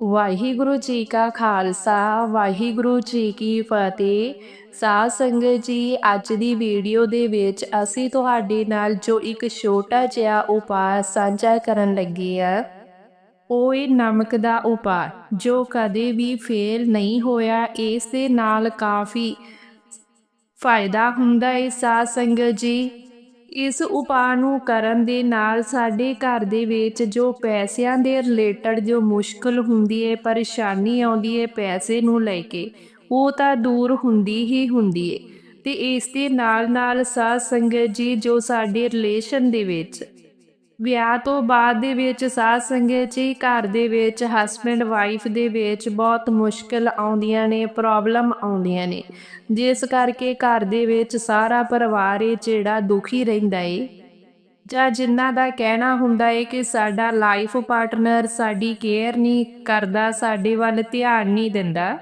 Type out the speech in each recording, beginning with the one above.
ਵਾਹਿਗੁਰੂ ਜੀ ਕਾ ਖਾਲਸਾ, ਵਾਹਿਗੁਰੂ ਜੀ ਕੀ ਫਤਿਹ। ਸਾਧ ਸੰਗਤ ਜੀ, ਅੱਜ ਦੀ ਵੀਡੀਓ ਦੇ ਵਿੱਚ ਅਸੀਂ ਤੁਹਾਡੇ ਨਾਲ ਜੋ ਇੱਕ ਛੋਟਾ ਜਿਹਾ ਉਪਾਅ ਸਾਂਝਾ ਕਰਨ ਲੱਗੇ ਆ, ਉਹ ਇਹ ਨਮਕ ਦਾ ਉਪਾਅ, ਜੋ ਕਦੇ ਵੀ ਫੇਲ ਨਹੀਂ ਹੋਇਆ, ਇਸ ਦੇ ਨਾਲ ਕਾਫੀ ਫਾਇਦਾ ਹੁੰਦਾ ਹੈ ਸਾਧ ਸੰਗਤ ਜੀ ਇਸ ਉਪਾਅ ਨੂੰ ਕਰਨ ਦੇ ਨਾਲ ਸਾਡੇ ਘਰ ਦੇ ਵਿੱਚ ਜੋ ਪੈਸਿਆਂ ਦੇ ਰਿਲੇਟਡ ਜੋ ਮੁਸ਼ਕਲ ਹੁੰਦੀ ਹੈ ਪਰੇਸ਼ਾਨੀ ਆਉਂਦੀ ਹੈ ਪੈਸੇ ਨੂੰ ਲੈ ਕੇ, ਉਹ ਤਾਂ ਦੂਰ ਹੁੰਦੀ ਹੀ ਹੁੰਦੀ ਹੈ ਤੇ ਇਸ ਦੇ ਨਾਲ ਨਾਲ ਸਾਧ ਸੰਗਤ ਜੀ ਜੋ ਸਾਡੇ ਰਿਲੇਸ਼ਨ ਦੇ ਵਿੱਚ ਵਿਆਹ ਤੋਂ ਬਾਅਦ ਦੇ ਵਿੱਚ ਸਾਧ ਸੰਗਤ ਜੀ ਘਰ ਦੇ ਵਿੱਚ ਹਸਬੰਡ ਵਾਈਫ ਦੇ ਵਿੱਚ ਬਹੁਤ ਮੁਸ਼ਕਲ ਆਉਂਦੀਆਂ ਨੇ ਪ੍ਰੋਬਲਮ ਆਉਂਦੀਆਂ ਨੇ। ਜਿਸ ਕਰਕੇ ਘਰ ਦੇ ਵਿੱਚ ਸਾਰਾ ਪਰਿਵਾਰ ਇਹ ਜਿਹੜਾ ਦੁਖੀ ਰਹਿੰਦਾ ਏ। ਜਾਂ ਜਿਨ੍ਹਾਂ ਦਾ ਕਹਿਣਾ ਹੁੰਦਾ ਏ ਕਿ ਸਾਡਾ ਲਾਈਫ ਪਾਰਟਨਰ ਸਾਡੀ ਕੇਅਰ ਨਹੀਂ ਕਰਦਾ, ਸਾਡੇ ਵੱਲ ਧਿਆਨ ਨਹੀਂ ਦਿੰਦਾ।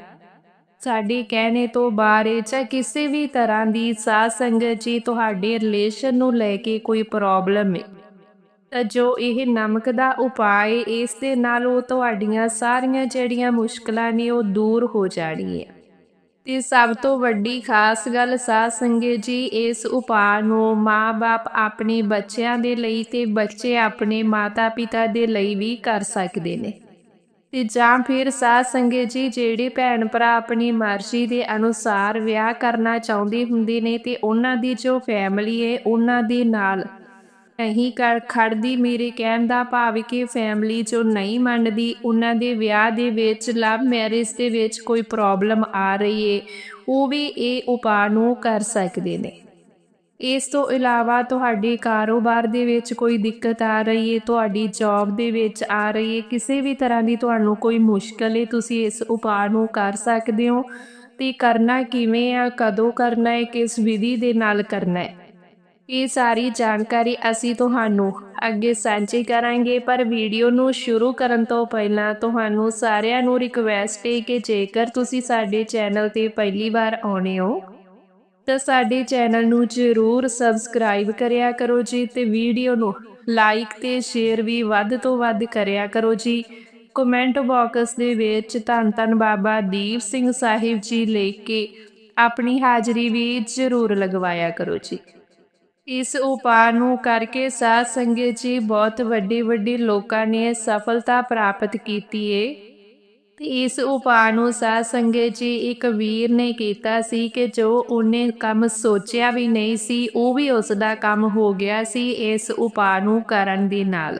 ਸਾਡੇ ਕਹਿਣੇ ਤੋਂ ਬਾਹਰ ਜਾਂ ਕਿਸੇ ਵੀ ਤਰ੍ਹਾਂ ਦੀ ਸਾਧ ਸੰਗਤ ਜੀ ਤੁਹਾਡੇ ਰਿਲੇਸ਼ਨ ਨੂੰ ਲੈ ਕੇ ਕੋਈ ਪ੍ਰੋਬਲਮ ਹੈ ਤਾਂ ਜੋ ਇਹ ਨਮਕ ਦਾ ਉਪਾਅ ਇਸ ਦੇ ਨਾਲ ਉਹ ਤੁਹਾਡੀਆਂ ਸਾਰੀਆਂ ਜਿਹੜੀਆਂ ਮੁਸ਼ਕਲਾਂ ਨੇ ਉਹ ਦੂਰ ਹੋ ਜਾਣਗੀਆਂ ਤੇ ਸਭ ਤੋਂ ਵੱਡੀ ਖਾਸ ਗੱਲ ਸਾਧ ਸੰਗਤ ਜੀ, ਇਸ ਉਪਾਅ ਨੂੰ ਮਾਪੇ ਆਪਣੇ ਬੱਚਿਆਂ ਦੇ ਲਈ ਤੇ ਬੱਚੇ ਆਪਣੇ ਮਾਤਾ-ਪਿਤਾ ਦੇ ਲਈ ਵੀ ਕਰ ਸਕਦੇ ਨੇ। ਤੇ ਜਾਂ ਫਿਰ ਸਾਧ ਸੰਗਤ ਜੀ, ਜਿਹੜੇ ਭੈਣ ਭਰਾ ਆਪਣੀ ਮਰਜ਼ੀ ਦੇ ਅਨੁਸਾਰ ਵਿਆਹ ਕਰਨਾ ਚਾਹੁੰਦੇ ਹੁੰਦੇ ਨੇ ਤੇ ਉਹਨਾਂ ਦੀ ਜੋ ਫੈਮਿਲੀ ਹੈ ਉਹਨਾਂ ਦੇ ਨਾਲ ਨਹੀਂ ਕਰ ਖੜਦੀ ਮੇਰੇ ਕਹਿਣ ਦਾ ਭਾਵ ਕਿ ਫੈਮਿਲੀ ਜੋ ਨਹੀਂ ਮੰਨਦੀ, ਉਹਨਾਂ ਦੇ ਵਿਆਹ ਦੇ ਵਿੱਚ ਲਵ ਮੈਰਿਜ ਦੇ ਵਿੱਚ ਕੋਈ ਪ੍ਰੋਬਲਮ ਆ ਰਹੀ ਏ। ਉਹ ਵੀ ਇਹ ਉਪਾਅ ਨੂੰ ਕਰ ਸਕਦੇ ਨੇ। ਇਸ ਤੋਂ ਇਲਾਵਾ ਤੁਹਾਡੇ ਕਾਰੋਬਾਰ ਦੇ ਵਿੱਚ ਕੋਈ ਦਿੱਕਤ ਆ ਰਹੀ ਹੈ ਤੁਹਾਡੀ ਜੌਬ ਦੇ ਵਿੱਚ ਆ ਰਹੀ ਹੈ ਕਿਸੇ ਵੀ ਤਰ੍ਹਾਂ ਦੀ ਤੁਹਾਨੂੰ ਕੋਈ ਮੁਸ਼ਕਲ ਹੈ ਤੁਸੀਂ ਇਸ ਉਪਾਅ ਨੂੰ ਕਰ ਸਕਦੇ ਹੋ। ਤੇ ਕਰਨਾ ਕਿਵੇਂ ਆ, ਕਦੋਂ ਕਰਨਾ ਹੈ ਕਿਸ ਵਿਧੀ ਦੇ ਨਾਲ ਕਰਨਾ ਹੈ ਇਹ ਸਾਰੀ ਜਾਣਕਾਰੀ ਅਸੀਂ ਤੁਹਾਨੂੰ ਅੱਗੇ ਸਾਂਝੀ ਕਰਾਂਗੇ, ਪਰ ਵੀਡੀਓ ਨੂੰ ਸ਼ੁਰੂ ਕਰਨ ਤੋਂ ਪਹਿਲਾਂ ਤੁਹਾਨੂੰ ਸਾਰਿਆਂ ਨੂੰ ਰਿਕਵੈਸਟ ਹੈ ਕਿ ਜੇਕਰ ਤੁਸੀਂ ਸਾਡੇ ਚੈਨਲ ਤੇ ਪਹਿਲੀ ਵਾਰ ਆਉਣੇ ਹੋ, ਤਾਂ ਸਾਡੇ ਚੈਨਲ ਨੂੰ ਜ਼ਰੂਰ ਸਬਸਕ੍ਰਾਈਬ ਕਰਿਆ ਕਰੋ ਜੀ ਤੇ ਵੀਡੀਓ ਨੂੰ ਲਾਈਕ ਤੇ ਸ਼ੇਅਰ ਵੀ ਵੱਧ ਤੋਂ ਵੱਧ ਕਰਿਆ ਕਰੋ ਜੀ। ਕਮੈਂਟ ਬਾਕਸ ਦੇ ਵਿੱਚ ਧੰਨ ਧੰਨ ਬਾਬਾ ਦੀਪ ਸਿੰਘ ਸਾਹਿਬ ਜੀ ਲਿਖ ਕੇ ਆਪਣੀ ਹਾਜ਼ਰੀ ਵੀ ਜ਼ਰੂਰ ਲਗਵਾਇਆ ਕਰੋ ਜੀ। ਇਸ ਉਪਾਅ ਨੂੰ ਕਰਕੇ ਸਾਧ ਸੰਗਤ ਜੀ ਬਹੁਤ ਵੱਡੀ ਵੱਡੀ ਲੋਕਾਂ ਨੇ ਸਫਲਤਾ ਪ੍ਰਾਪਤ ਕੀਤੀ ਏ। ਤੇ ਇਸ ਉਪਾਅ ਨੂੰ ਸਾਧ ਸੰਗਤ ਜੀ ਇੱਕ ਵੀਰ ਨੇ ਕੀਤਾ ਸੀ ਕਿ ਜੋ ਉਹਨੇ ਕੰਮ ਸੋਚਿਆ ਵੀ ਨਹੀਂ ਸੀ, ਉਹ ਵੀ ਉਸ ਦਾ ਕੰਮ ਹੋ ਗਿਆ ਸੀ ਇਸ ਉਪਾਅ ਨੂੰ ਕਰਨ ਦੇ ਨਾਲ।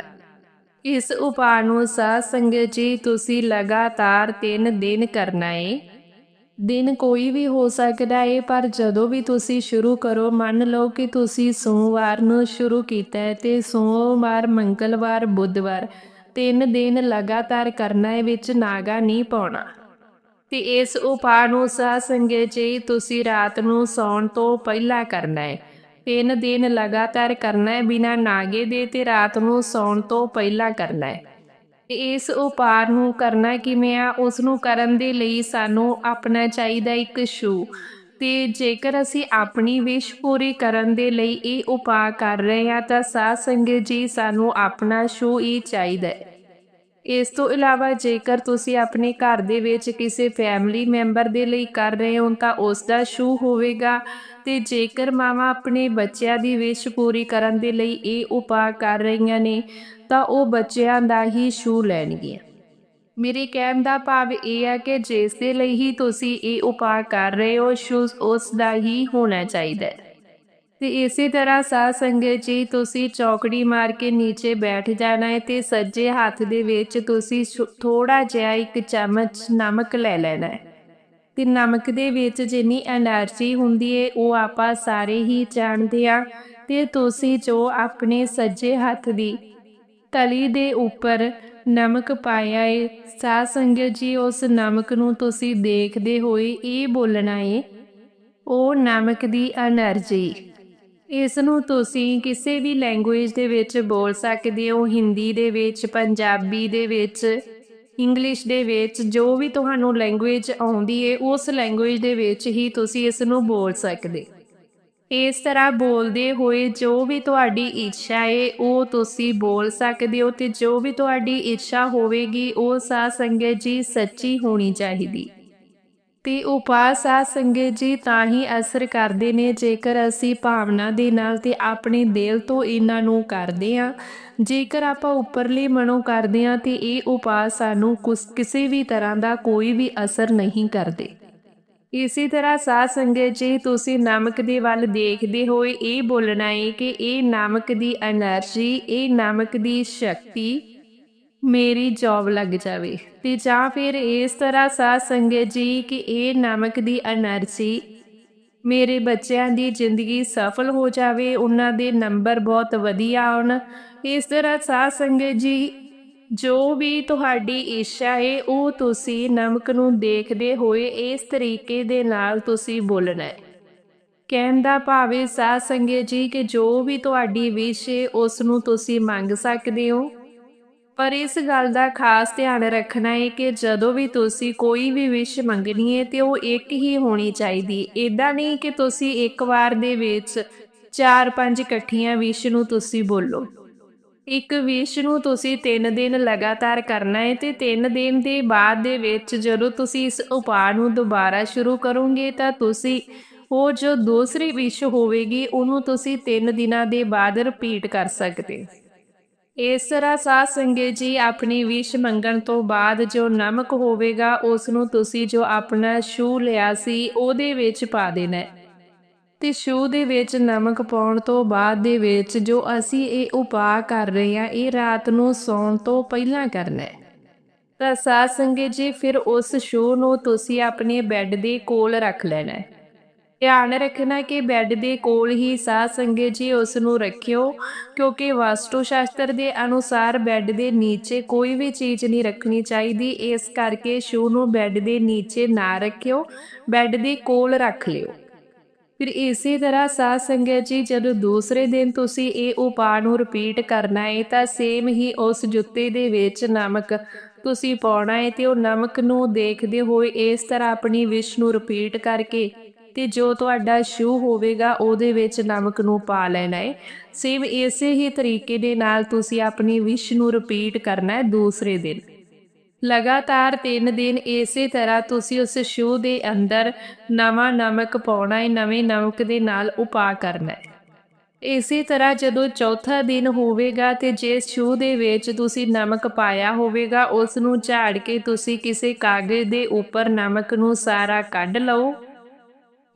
ਇਸ ਉਪਾਅ ਨੂੰ ਸਾਧ ਸੰਗਤ ਜੀ ਤੁਸੀਂ ਲਗਾਤਾਰ 3 ਦਿਨ ਕਰਨਾ ਏ। ਦਿਨ ਕੋਈ ਵੀ ਹੋ ਸਕਦਾ ਹੈ ਪਰ ਜਦੋਂ ਵੀ ਤੁਸੀਂ ਸ਼ੁਰੂ ਕਰੋ, ਮੰਨ ਲਓ ਕਿ ਤੁਸੀਂ ਸੋਮਵਾਰ ਨੂੰ ਸ਼ੁਰੂ ਕੀਤਾ ਹੈ ਤੇ ਸੋਮਵਾਰ, ਮੰਗਲਵਾਰ, ਬੁੱਧਵਾਰ, ਤਿੰਨ ਦਿਨ ਲਗਾਤਾਰ ਕਰਨਾ ਹੈ ਵਿੱਚ ਨਾਗਾ ਨਹੀਂ ਪਾਉਣਾ। ਤੇ ਇਸ ਉਪਾਅ ਨੂੰ ਸਾਧ ਸੰਗਤ ਜੀ ਤੁਸੀਂ ਰਾਤ ਨੂੰ ਸੌਣ ਤੋਂ ਪਹਿਲਾਂ ਕਰਨਾ ਹੈ ਤਿੰਨ ਦਿਨ ਲਗਾਤਾਰ ਕਰਨਾ ਹੈ ਬਿਨਾ ਨਾਗੇ ਦੇ, ਤੇ ਰਾਤ ਨੂੰ ਸੌਣ ਤੋਂ ਪਹਿਲਾਂ ਕਰਨਾ ਹੈ ਇਸ ਉਪਾਅ ਨੂੰ ਕਰਨਾ ਕਿਵੇਂ ਆ ਉਸ ਨੂੰ ਕਰਨ ਦੇ ਲਈ ਸਾਨੂੰ ਆਪਣਾ ਚਾਹੀਦਾ ਇੱਕ ਸ਼ੂ। ਤੇ ਜੇਕਰ ਅਸੀਂ ਆਪਣੀ ਵਿਸ਼ ਪੂਰੀ ਕਰਨ ਦੇ ਲਈ ਇਹ ਉਪਾਅ ਕਰ ਰਹੇ ਹਾਂ, ਤਾਂ ਸਾਧ ਸੰਗਤ ਜੀ ਸਾਨੂੰ ਆਪਣਾ ਸ਼ੂ ਹੀ ਚਾਹੀਦਾ ਹੈ। ਇਸ ਤੋਂ ਇਲਾਵਾ ਜੇਕਰ ਤੁਸੀਂ ਆਪਣੇ ਘਰ ਦੇ ਵਿੱਚ ਕਿਸੇ ਫੈਮਿਲੀ ਮੈਂਬਰ ਦੇ ਲਈ ਕਰ ਰਹੇ ਹੋ ਤਾਂ ਉਸ ਦਾ ਸ਼ੂ ਹੋਵੇਗਾ। ਤੇ ਜੇਕਰ ਮਾਵਾ ਆਪਣੇ ਬੱਚਿਆਂ ਦੀ ਵਿਸ਼ ਪੂਰੀ ਕਰਨ ਦੇ ਲਈ ਇਹ ਉਪਾਅ ਕਰ ਰਹੀਆਂ ਨੇ, ਤਾਂ ਉਹ ਬੱਚਿਆਂ ਦਾ ਹੀ ਸ਼ੂ ਲੈਣਗੀਆਂ। ਮੇਰੇ ਕਹਿਣ ਦਾ ਭਾਵ ਇਹ ਹੈ ਕਿ ਜਿਸ ਦੇ ਲਈ ਹੀ ਤੁਸੀਂ ਇਹ ਉਪਾਅ ਕਰ ਰਹੇ ਹੋ ਸ਼ੂ ਉਸ ਦਾ ਹੀ ਹੋਣਾ ਚਾਹੀਦਾ ਹੈ। ਤੇ ਇਸੇ ਤਰ੍ਹਾਂ ਸਾਧ ਸੰਗਤ ਜੀ, ਤੁਸੀਂ ਚੌਕੜੀ ਮਾਰ ਕੇ ਨੀਚੇ ਬੈਠ ਜਾਣਾ ਹੈ ਤੇ ਸੱਜੇ ਹੱਥ ਦੇ ਵਿੱਚ ਤੁਸੀਂ ਥੋੜਾ ਜਿਹਾ ਇੱਕ ਚਮਚ ਨਮਕ ਲੈ ਲੈਣਾ ਹੈ। ਤੇ ਨਮਕ ਦੇ ਵਿੱਚ ਜਿੰਨੀ એનર્ਜੀ ਹੁੰਦੀ ਹੈ, ਉਹ ਆਪਾਂ ਸਾਰੇ ਹੀ ਜਾਣਦੇ ਆ ਤੇ ਤੁਸੀਂ ਜੋ ਆਪਣੇ ਸੱਜੇ ਹੱਥ ਦੀ ਤਲੀ ਦੇ ਉੱਪਰ ਨਮਕ ਪਾਇਆ ਹੈ, ਸਾਧ ਸੰਗਤ ਜੀ, ਉਸ ਨਮਕ ਨੂੰ ਤੁਸੀਂ ਦੇਖਦੇ ਹੋਏ ਇਹ ਬੋਲਣਾ ਏ ਉਹ ਨਮਕ ਦੀ એનર્ਜੀ ਇਸ ਨੂੰ ਤੁਸੀਂ ਕਿਸੇ ਵੀ ਲੈਂਗੁਏਜ ਦੇ ਵਿੱਚ ਬੋਲ ਸਕਦੇ ਹੋ, ਹਿੰਦੀ ਦੇ ਵਿੱਚ, ਪੰਜਾਬੀ ਦੇ ਵਿੱਚ ਇੰਗਲਿਸ਼ ਦੇ ਵਿੱਚ, ਜੋ ਵੀ ਤੁਹਾਨੂੰ ਲੈਂਗੁਏਜ ਆਉਂਦੀ ਏ, ਉਸ ਲੈਂਗੁਏਜ ਦੇ ਵਿੱਚ ਹੀ ਤੁਸੀਂ ਇਸ ਨੂੰ ਬੋਲ ਸਕਦੇ ਇਸ ਤਰ੍ਹਾਂ ਬੋਲਦੇ ਹੋਏ ਜੋ ਵੀ ਤੁਹਾਡੀ ਇੱਛਾ ਏ, ਉਹ ਤੁਸੀਂ ਬੋਲ ਸਕਦੇ ਹੋ ਤੇ ਜੋ ਵੀ ਤੁਹਾਡੀ ਇੱਛਾ ਹੋਵੇਗੀ, ਉਹ ਸਾਧ ਸੰਗਤ ਜੀ ਸੱਚੀ ਹੋਣੀ ਚਾਹੀਦੀ। ਤੇ ਉਪਾਸ ਆ ਸੰਗਤ ਜੀ, ਤਾਂ ਹੀ ਅਸਰ ਕਰਦੇ ਨੇ। ਜੇਕਰ ਅਸੀਂ ਭਾਵਨਾ ਦੇ ਨਾਲ ਤੇ ਆਪਣੇ ਦਿਲ ਤੋਂ ਇਹਨਾਂ ਨੂੰ ਕਰਦੇ ਆ ਜੇਕਰ ਆਪਾਂ ਉੱਪਰਲੇ ਮਨੋਂ ਕਰਦੇ ਆ ਤੇ ਇਹ ਉਪਾਸ ਸਾਨੂੰ ਕਿਸੇ ਵੀ ਤਰ੍ਹਾਂ ਦਾ ਕੋਈ ਵੀ ਅਸਰ ਨਹੀਂ ਕਰਦੇ। ਇਸੇ ਤਰ੍ਹਾਂ ਸਾਧ ਸੰਗਤ ਜੀ, ਤੁਸੀਂ ਨਮਕ ਦੇ ਵੱਲ ਦੇਖਦੇ ਹੋਏ ਇਹ ਬੋਲਣਾ ਹੈ ਕਿ ਇਹ ਨਮਕ ਦੀ એનર્ਜੀ ਇਹ ਨਮਕ ਦੀ ਸ਼ਕਤੀ ਮੇਰੀ ਜੌਬ ਲੱਗ ਜਾਵੇ। ਤੇ ਜਾਂ ਫਿਰ ਇਸ ਤਰ੍ਹਾਂ ਸਾਧ ਸੰਗਤ ਜੀ ਕਿ ਇਹ ਨਮਕ ਦੀ એનર્ਜੀ ਮੇਰੇ ਬੱਚਿਆਂ ਦੀ ਜ਼ਿੰਦਗੀ ਸਫਲ ਹੋ ਜਾਵੇ, ਉਹਨਾਂ ਦੇ ਨੰਬਰ ਬਹੁਤ ਵਧੀਆ ਆਉਣ। ਇਸ ਤਰ੍ਹਾਂ ਸਾਧ ਸੰਗੇ ਜੀ, ਜੋ ਵੀ ਤੁਹਾਡੀ ਇੱਛਾ ਹੈ ਉਹ ਤੁਸੀਂ ਨਮਕ ਨੂੰ ਦੇਖਦੇ ਹੋਏ ਇਸ ਤਰੀਕੇ ਦੇ ਨਾਲ ਤੁਸੀਂ ਬੋਲਣਾ ਹੈ ਕਹਿਣ ਦਾ ਭਾਵੇਂ ਸਾਧ ਸੰਗੇ ਜੀ ਕਿ ਜੋ ਵੀ ਤੁਹਾਡੀ ਵਿਸ਼ ਹੈ ਉਸ ਨੂੰ ਤੁਸੀਂ ਮੰਗ ਸਕਦੇ ਹੋ। ਪਰ ਇਸ ਗੱਲ ਦਾ ਖਾਸ ਧਿਆਨ ਰੱਖਣਾ ਹੈ ਕਿ ਜਦੋਂ ਵੀ ਤੁਸੀਂ ਕੋਈ ਵੀ ਵਿਸ਼ ਮੰਗਣੀ ਹੈ ਤੇ ਉਹ ਇੱਕ ਹੀ ਹੋਣੀ ਚਾਹੀਦੀ। ਇਦਾਂ ਨਹੀਂ ਕਿ ਤੁਸੀਂ ਇੱਕ ਵਾਰ ਦੇ ਵਿੱਚ ਚਾਰ ਪੰਜ ਇਕੱਠੀਆਂ ਵਿਸ਼ ਨੂੰ ਤੁਸੀਂ ਬੋਲੋ। ਇੱਕ ਵਿਸ਼ ਨੂੰ ਤੁਸੀਂ 3 ਦਿਨ ਲਗਾਤਾਰ ਕਰਨਾ ਹੈ ਤੇ 3 ਦਿਨ ਦੇ ਬਾਅਦ ਦੇ ਵਿੱਚ ਜਦੋਂ ਤੁਸੀਂ ਇਸ ਉਪਾਅ ਨੂੰ ਦੁਬਾਰਾ ਸ਼ੁਰੂ ਕਰੋਗੇ ਤਾਂ ਤੁਸੀਂ ਉਹ ਜੋ ਦੂਸਰੀ ਵਿਸ਼ ਹੋਵੇਗੀ, ਉਹਨੂੰ ਤੁਸੀਂ 3 ਦਿਨਾਂ ਦੇ ਬਾਅਦ ਰਿਪੀਟ ਕਰ ਸਕਦੇ। ਇਸ ਤਰ੍ਹਾਂ ਸਾਧ ਸੰਗਤ ਜੀ ਆਪਣੀ ਵਿਸ਼ ਮੰਗਣ ਤੋਂ ਬਾਅਦ ਜੋ ਨਮਕ ਹੋਵੇਗਾ ਉਸ ਨੂੰ ਤੁਸੀਂ ਜੋ ਆਪਣਾ ਸ਼ੂ ਲਿਆ ਸੀ, ਉਹਦੇ ਵਿੱਚ ਪਾ ਦੇਣਾ ਹੈ। ਤੇ ਸ਼ੂ ਦੇ ਵਿੱਚ ਨਮਕ ਪਾਉਣ ਤੋਂ ਬਾਅਦ ਦੇ ਵਿੱਚ ਜੋ ਅਸੀਂ ਇਹ ਉਪਾਅ ਕਰ ਰਹੇ ਹਾਂ, ਇਹ ਰਾਤ ਨੂੰ ਸੌਣ ਤੋਂ ਪਹਿਲਾਂ ਕਰਨਾ ਹੈ। ਤਾਂ ਸਾਧ ਸੰਗਤ ਜੀ, ਫਿਰ ਉਸ ਸ਼ੂ ਨੂੰ ਤੁਸੀਂ ਆਪਣੇ ਬੈੱਡ ਦੇ ਕੋਲ ਰੱਖ ਲੈਣਾ ਹੈ। ਧਿਆਨ ਰੱਖਣਾ ਕਿ ਬੈੱਡ ਦੇ ਕੋਲ ਹੀ ਸਾਧ ਸੰਗਤ ਜੀ ਉਸ ਨੂੰ ਰੱਖਿਓ, ਕਿਉਂਕਿ ਵਾਸਤੂ ਸ਼ਾਸਤਰ ਦੇ ਅਨੁਸਾਰ ਬੈੱਡ ਦੇ ਨੀਚੇ ਕੋਈ ਵੀ ਚੀਜ਼ ਨਹੀਂ ਰੱਖਣੀ ਚਾਹੀਦੀ। ਇਸ ਕਰਕੇ ਸ਼ੂ ਨੂੰ ਬੈੱਡ ਦੇ ਨੀਚੇ ਨਾ ਰੱਖਿਓ, ਬੈੱਡ ਦੇ ਕੋਲ ਰੱਖ ਲਿਓ। ਫਿਰ ਇਸੇ ਤਰ੍ਹਾਂ ਸਾਧ ਸੰਗਤ ਜੀ, ਜਦੋਂ ਦੂਸਰੇ ਦਿਨ ਤੁਸੀਂ ਇਹ ਉਪਾਅ ਨੂੰ ਰਿਪੀਟ ਕਰਨਾ ਹੈ, ਤਾਂ ਸੇਮ ਹੀ ਉਸ ਜੁੱਤੇ ਦੇ ਵਿੱਚ ਨਮਕ ਤੁਸੀਂ ਪਾਉਣਾ ਹੈ ਤੇ ਉਹ ਨਮਕ ਨੂੰ ਦੇਖਦੇ ਹੋਏ ਇਸ ਤਰ੍ਹਾਂ ਆਪਣੀ ਵਿਸ਼ ਨੂੰ ਰਿਪੀਟ ਕਰਕੇ ਤੇ ਜੋ ਤੁਹਾਡਾ ਸ਼ੂ ਹੋਵੇਗਾ, ਉਹਦੇ ਵਿੱਚ ਨਮਕ ਨੂੰ ਪਾ ਲੈਣਾ ਹੈ ਸੇਮ ਇਸੇ ਹੀ ਤਰੀਕੇ ਦੇ ਨਾਲ ਤੁਸੀਂ ਆਪਣੀ ਵਿਸ਼ ਨੂੰ ਰਿਪੀਟ ਕਰਨਾ ਹੈ ਦੂਸਰੇ ਦਿਨ। ਲਗਾਤਾਰ 3 ਦਿਨ ਇਸੇ ਤਰ੍ਹਾਂ ਤੁਸੀਂ ਉਸ ਸ਼ੂ ਦੇ ਅੰਦਰ ਨਵਾਂ ਨਮਕ ਪਾਉਣਾ ਹੈ ਨਵੇਂ ਨਮਕ ਦੇ ਨਾਲ ਉਪਾਅ ਕਰਨਾ ਹੈ ਇਸੇ ਤਰ੍ਹਾਂ ਜਦੋਂ ਚੌਥਾ ਦਿਨ ਹੋਵੇਗਾ ਤੇ ਜਿਸ ਸ਼ੂ ਦੇ ਵਿੱਚ ਤੁਸੀਂ ਨਮਕ ਪਾਇਆ ਹੋਵੇਗਾ, ਉਸ ਨੂੰ ਝਾੜ ਕੇ ਤੁਸੀਂ ਕਿਸੇ ਕਾਗਜ਼ ਦੇ ਉੱਪਰ ਨਮਕ ਨੂੰ ਸਾਰਾ ਕੱਢ ਲਓ।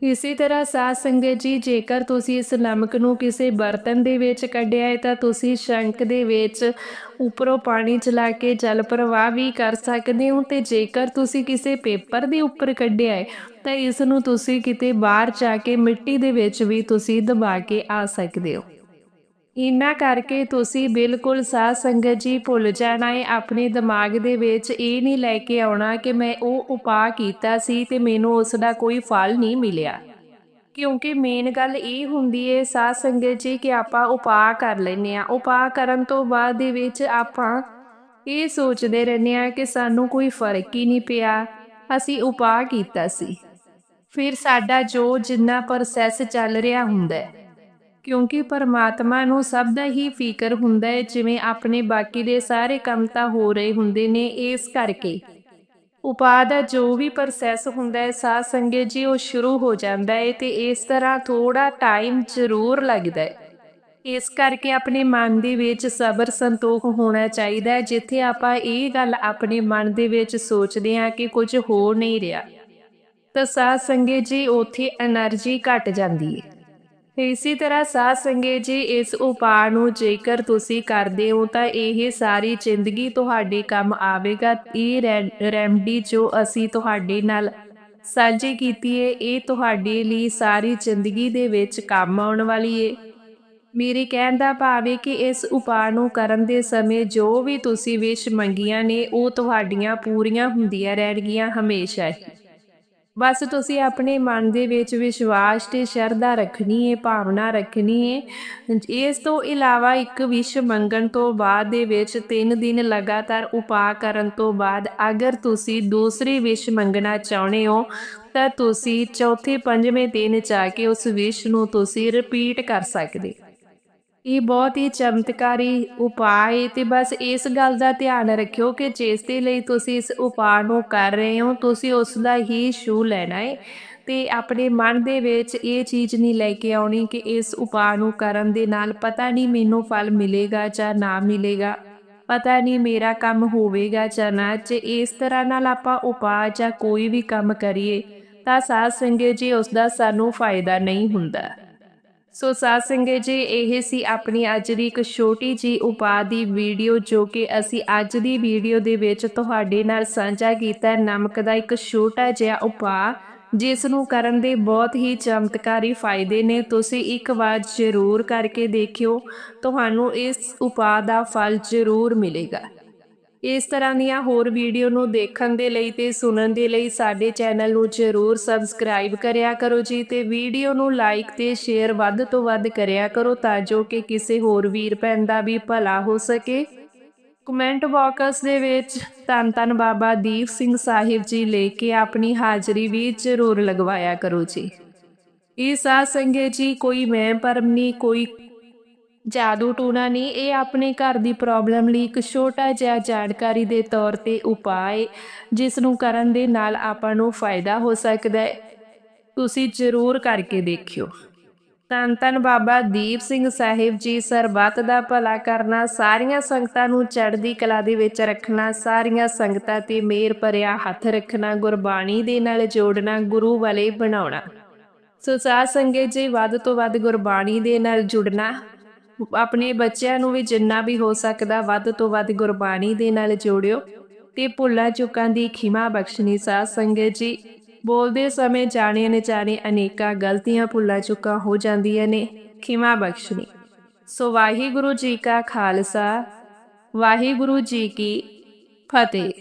ਇਸੇ ਤਰ੍ਹਾਂ ਸਾਧ ਸੰਗਤ ਜੀ, ਜੇਕਰ ਤੁਸੀਂ ਇਸ ਨਮਕ ਨੂੰ ਕਿਸੇ ਬਰਤਨ ਦੇ ਵਿੱਚ ਕੱਢਿਆ ਹੈ, ਤਾਂ ਤੁਸੀਂ ਸ਼ੰਕ ਦੇ ਵਿੱਚ ਉੱਪਰੋਂ ਪਾਣੀ ਚਲਾ ਕੇ ਜਲ ਪ੍ਰਵਾਹ ਵੀ ਕਰ ਸਕਦੇ ਹੋ। ਤੇ ਜੇਕਰ ਤੁਸੀਂ ਕਿਸੇ ਪੇਪਰ ਦੇ ਉੱਪਰ ਕੱਢਿਆ ਹੈ, ਤਾਂ ਇਸ ਨੂੰ ਤੁਸੀਂ ਕਿਤੇ ਬਾਹਰ ਜਾ ਕੇ ਮਿੱਟੀ ਦੇ ਵਿੱਚ ਵੀ ਤੁਸੀਂ ਦਬਾ ਕੇ ਆ ਸਕਦੇ ਹੋ। ਇਨਾ ਕਰਕੇ ਤੁਸੀਂ ਬਿਲਕੁਲ ਸਾਧ ਸੰਗਤ ਜੀ ਭੁੱਲ ਜਾਣਾ ਹੈ ਆਪਣੇ ਦਿਮਾਗ ਦੇ ਵਿੱਚ ਇਹ ਨਹੀਂ ਲੈ ਕੇ ਆਉਣਾ ਕਿ ਮੈਂ ਉਹ ਉਪਾਅ ਕੀਤਾ ਸੀ ਤੇ ਮੈਨੂੰ ਉਸ ਦਾ ਕੋਈ ਫਲ ਨਹੀਂ ਮਿਲਿਆ। ਕਿਉਂਕਿ ਮੇਨ ਗੱਲ ਇਹ ਹੁੰਦੀ ਏ ਸਾਧ ਸੰਗਤ ਜੀ ਕਿ ਆਪਾਂ ਉਪਾਅ ਕਰ ਲੈਨੇ ਆ ਉਪਾਅ ਕਰਨ ਤੋਂ ਬਾਅਦ ਦੇ ਵਿੱਚ ਆਪਾਂ ਇਹ ਸੋਚਦੇ ਰਹਿੰਦੇ ਆ ਕਿ ਸਾਨੂੰ ਕੋਈ ਫ਼ਰਕ ਹੀ ਨਹੀਂ ਪਿਆ। ਅਸੀਂ ਉਪਾਅ ਕੀਤਾ ਸੀ। ਫਿਰ ਸਾਡਾ ਜੋ ਜਿੰਨਾ ਪ੍ਰੋਸੈਸ ਚੱਲ ਰਿਹਾ ਹੁੰਦਾ ਹੈ। ਕਿਉਂਕਿ ਪਰਮਾਤਮਾ ਨੂੰ ਸਭ ਦਾ ਹੀ ਫਿਕਰ ਹੁੰਦਾ ਹੈ, ਜਿਵੇਂ ਆਪਣੇ ਬਾਕੀ ਦੇ ਸਾਰੇ ਕੰਮ ਤਾਂ ਹੋ ਰਹੇ ਹੁੰਦੇ ਨੇ ਇਸ ਕਰਕੇ। ਉਪਾਅ ਦਾ ਜੋ ਵੀ ਪ੍ਰੋਸੈਸ ਹੁੰਦਾ ਹੈ, ਸਾਧ ਸੰਗਤ ਜੀ, ਉਹ ਸ਼ੁਰੂ ਹੋ ਜਾਂਦਾ ਹੈ ਤੇ ਇਸ ਤਰ੍ਹਾਂ ਥੋੜਾ ਟਾਈਮ ਜ਼ਰੂਰ ਲੱਗਦਾ ਹੈ। ਇਸ ਕਰਕੇ ਆਪਣੇ ਮਨ ਦੇ ਵਿੱਚ ਸਬਰ ਸੰਤੋਖ ਹੋਣਾ ਚਾਹੀਦਾ ਹੈ, ਜਿੱਥੇ ਆਪਾਂ ਇਹ ਗੱਲ ਆਪਣੇ ਮਨ ਦੇ ਵਿੱਚ ਸੋਚਦੇ ਹਾਂ ਕਿ ਕੁਝ ਹੋ ਨਹੀਂ ਰਿਹਾ। ਤਾਂ ਸਾਧ ਸੰਗਤ ਜੀ, ਉੱਥੇ એનર્ਜੀ ਘਟ ਜਾਂਦੀ ਹੈ। ਇਸੇ ਤਰ੍ਹਾਂ ਸਾਧ ਸੰਗਤ ਜੀ, ਇਸ ਉਪਾਅ ਨੂੰ ਜੇਕਰ ਤੁਸੀਂ ਕਰਦੇ ਹੋ ਤਾਂ ਇਹ ਸਾਰੀ ਜ਼ਿੰਦਗੀ ਤੁਹਾਡੇ ਕੰਮ ਆਵੇਗਾ। ਇਹ ਰੈਮਡੀ ਜੋ ਅਸੀਂ ਤੁਹਾਡੇ ਨਾਲ ਸਾਂਝੀ ਕੀਤੀ ਹੈ ਇਹ ਤੁਹਾਡੇ ਲਈ ਸਾਰੀ ਜ਼ਿੰਦਗੀ ਦੇ ਵਿੱਚ ਕੰਮ ਆਉਣ ਵਾਲੀ ਹੈ ਮੇਰੇ ਕਹਿਣ ਦਾ ਭਾਵ ਹੈ ਕਿ ਇਸ ਉਪਾਅ ਨੂੰ ਕਰਨ ਦੇ ਸਮੇਂ ਜੋ ਵੀ ਤੁਸੀਂ ਵਿਸ਼ ਮੰਗੀਆਂ ਨੇ, ਉਹ ਤੁਹਾਡੀਆਂ ਪੂਰੀਆਂ ਹੁੰਦੀਆਂ ਰਹਿਣਗੀਆਂ ਹਮੇਸ਼ਾ ਹੀ। ਬਸ ਤੁਸੀਂ ਆਪਣੇ ਮਨ ਦੇ ਵਿੱਚ ਵਿਸ਼ਵਾਸ ਤੇ ਸ਼ਰਧਾ ਰੱਖਣੀ ਹੈ ਭਾਵਨਾ ਰੱਖਣੀ ਹੈ ਇਸ ਤੋਂ ਇਲਾਵਾ ਇੱਕ ਵਿਸ਼ ਮੰਗਣ ਤੋਂ ਬਾਅਦ ਦੇ ਵਿੱਚ 3 ਦਿਨ ਲਗਾਤਾਰ ਉਪਾਅ ਕਰਨ ਤੋਂ ਬਾਅਦ ਅਗਰ ਤੁਸੀਂ ਦੂਸਰੀ ਵਿਸ਼ ਮੰਗਣਾ ਚਾਹੁੰਦੇ ਹੋ, ਤਾਂ ਤੁਸੀਂ ਚੌਥੇ ਪੰਜਵੇਂ ਦਿਨ ਜਾ ਕੇ ਉਸ ਵਿਸ਼ ਨੂੰ ਤੁਸੀਂ ਰਿਪੀਟ ਕਰ ਸਕਦੇ। ਇਹ ਬਹੁਤ ਹੀ ਚਮਤਕਾਰੀ ਉਪਾਅ ਹੈ ਤੇ ਬਸ ਇਸ ਗੱਲ ਦਾ ਧਿਆਨ ਰੱਖਿਓ ਕਿ ਜਿਸ ਦੇ ਲਈ ਤੁਸੀਂ ਇਸ ਉਪਾਅ ਨੂੰ ਕਰ ਰਹੇ ਹੋ, ਤੁਸੀਂ ਉਸ ਦਾ ਹੀ ਸ਼ੂ ਲੈਣਾ ਹੈ ਤੇ ਆਪਣੇ ਮਨ ਦੇ ਵਿੱਚ ਇਹ ਚੀਜ਼ ਨਹੀਂ ਲੈ ਕੇ ਆਉਣੀ ਕਿ ਇਸ ਉਪਾਅ ਨੂੰ ਕਰਨ ਦੇ ਨਾਲ ਪਤਾ ਨਹੀਂ ਮੈਨੂੰ ਫਲ ਮਿਲੇਗਾ ਜਾਂ ਨਾ ਮਿਲੇਗਾ, ਪਤਾ ਨਹੀਂ ਮੇਰਾ ਕੰਮ ਹੋਵੇਗਾ ਜਾਂ ਨਾ। ਜੇ ਇਸ ਤਰ੍ਹਾਂ ਨਾਲ ਆਪਾਂ ਉਪਾਅ ਜਾਂ ਕੋਈ ਵੀ ਕੰਮ ਕਰੀਏ, ਤਾਂ ਸਾਧ ਸੰਗਤ ਜੀ ਉਸ ਦਾ ਸਾਨੂੰ ਫਾਇਦਾ ਨਹੀਂ ਹੁੰਦਾ। ਸੋ ਸਾਧ ਸੰਗਤ ਜੀ, ਇਹ ਸੀ ਆਪਣੀ ਅੱਜ ਦੀ ਇੱਕ ਛੋਟੀ ਜੀ ਉਪਾਅ ਦੀ ਵੀਡੀਓ ਜੋ ਕਿ ਅਸੀਂ ਅੱਜ ਦੀ ਵੀਡੀਓ ਦੇ ਵਿੱਚ ਤੁਹਾਡੇ ਨਾਲ ਸਾਂਝਾ ਕੀਤਾ ਨਮਕ ਦਾ ਇੱਕ ਛੋਟਾ ਜਿਹਾ ਉਪਾਅ, ਜਿਸ ਨੂੰ ਕਰਨ ਦੇ ਬਹੁਤ ਹੀ ਚਮਤਕਾਰੀ ਫਾਇਦੇ ਨੇ। ਤੁਸੀਂ ਇੱਕ ਵਾਰ ਜ਼ਰੂਰ ਕਰਕੇ ਦੇਖਿਓ, ਤੁਹਾਨੂੰ ਇਸ ਉਪਾਅ ਦਾ ਫਲ ਜ਼ਰੂਰ ਮਿਲੇਗਾ। ਇਸ ਤਰ੍ਹਾਂ ਦੀਆਂ ਹੋਰ ਵੀਡੀਓ ਨੂੰ ਦੇਖਣ ਦੇ ਲਈ ਤੇ ਸੁਣਨ ਦੇ ਲਈ ਸਾਡੇ ਚੈਨਲ ਨੂੰ ਜ਼ਰੂਰ ਸਬਸਕ੍ਰਾਈਬ ਕਰਿਆ ਕਰੋ ਜੀ ਤੇ ਵੀਡੀਓ ਨੂੰ ਲਾਈਕ ਤੇ ਸ਼ੇਅਰ ਵੱਧ ਤੋਂ ਵੱਧ ਕਰਿਆ ਕਰੋ ਤਾਂ ਜੋ ਕਿ ਕਿਸੇ ਹੋਰ ਵੀਰ ਭੈਣ ਦਾ ਵੀ ਭਲਾ ਹੋ ਸਕੇ। ਕਮੈਂਟ ਬਾਕਸ ਦੇ ਵਿੱਚ ਧੰਨ ਧੰਨ ਬਾਬਾ ਦੀਪ ਸਿੰਘ ਸਾਹਿਬ ਜੀ ਲੈ ਕੇ ਆਪਣੀ ਹਾਜ਼ਰੀ ਵੀ ਜ਼ਰੂਰ ਲਗਵਾਇਆ ਕਰੋ ਜੀ। ਇਹ ਸਾਧ ਸੰਗਤ ਜੀ, ਕੋਈ ਮੈਂ ਪਰਮ ਨਹੀਂ ਕੋਈ ਜਾਦੂ ਟੂਣਾ ਨਹੀਂ ਇਹ ਆਪਣੇ ਘਰ ਦੀ ਪ੍ਰੋਬਲਮ ਲਈ ਇੱਕ ਛੋਟਾ ਜਿਹਾ ਜਾਣਕਾਰੀ ਦੇ ਤੌਰ ਤੇ ਉਪਾਅ ਹੈ ਜਿਸ ਨੂੰ ਕਰਨ ਦੇ ਨਾਲ ਆਪਾਂ ਨੂੰ ਫਾਇਦਾ ਹੋ ਸਕਦਾ ਹੈ ਤੁਸੀਂ ਜ਼ਰੂਰ ਕਰਕੇ ਦੇਖਿਓ। ਤਨ ਤਨ ਬਾਬਾ ਦੀਪ ਸਿੰਘ ਸਾਹਿਬ ਜੀ, ਸਰਬੱਤ ਦਾ ਭਲਾ ਕਰਨਾ, ਸਾਰੀਆਂ ਸੰਗਤਾਂ ਨੂੰ ਚੜ੍ਹਦੀ ਕਲਾ ਦੇ ਵਿੱਚ ਰੱਖਣਾ, ਸਾਰੀਆਂ ਸੰਗਤਾਂ ਤੇ ਮੇਰ ਭਰਿਆ ਹੱਥ ਰੱਖਣਾ, ਗੁਰਬਾਣੀ ਦੇ ਨਾਲ ਜੋੜਨਾ, ਗੁਰੂ ਵਾਲੇ ਬਣਾਉਣਾ। ਸੋ ਸਾਧ ਸੰਗਤ ਜੀ, ਵੱਧ ਤੋਂ ਵੱਧ ਗੁਰਬਾਣੀ ਦੇ ਨਾਲ ਜੁੜਨਾ। ਆਪਣੇ ਬੱਚਿਆਂ ਨੂੰ ਵੀ ਜਿੰਨਾ ਵੀ ਹੋ ਸਕਦਾ ਵੱਧ ਤੋਂ ਵੱਧ ਗੁਰਬਾਣੀ ਦੇ ਨਾਲ ਜੋੜਿਓ ਤੇ ਭੁੱਲਾਂ ਚੁੱਕਾਂ ਦੀ ਖਿਮਾ ਬਖਸ਼ਣੀ ਸਾਧ ਸੰਗਤ ਜੀ। ਬੋਲਦੇ ਸਮੇਂ ਜਾਣੇ ਅਣਜਾਣੇ ਅਨੇਕਾਂ ਗਲਤੀਆਂ ਭੁੱਲਾਂ ਚੁੱਕਾਂ ਹੋ ਜਾਂਦੀਆਂ ਨੇ, ਖਿਮਾ ਬਖਸ਼ਣੀ। ਸੋ ਵਾਹਿਗੁਰੂ ਜੀ ਕਾ ਖਾਲਸਾ, ਵਾਹਿਗੁਰੂ ਜੀ ਕੀ ਫਤਿਹ।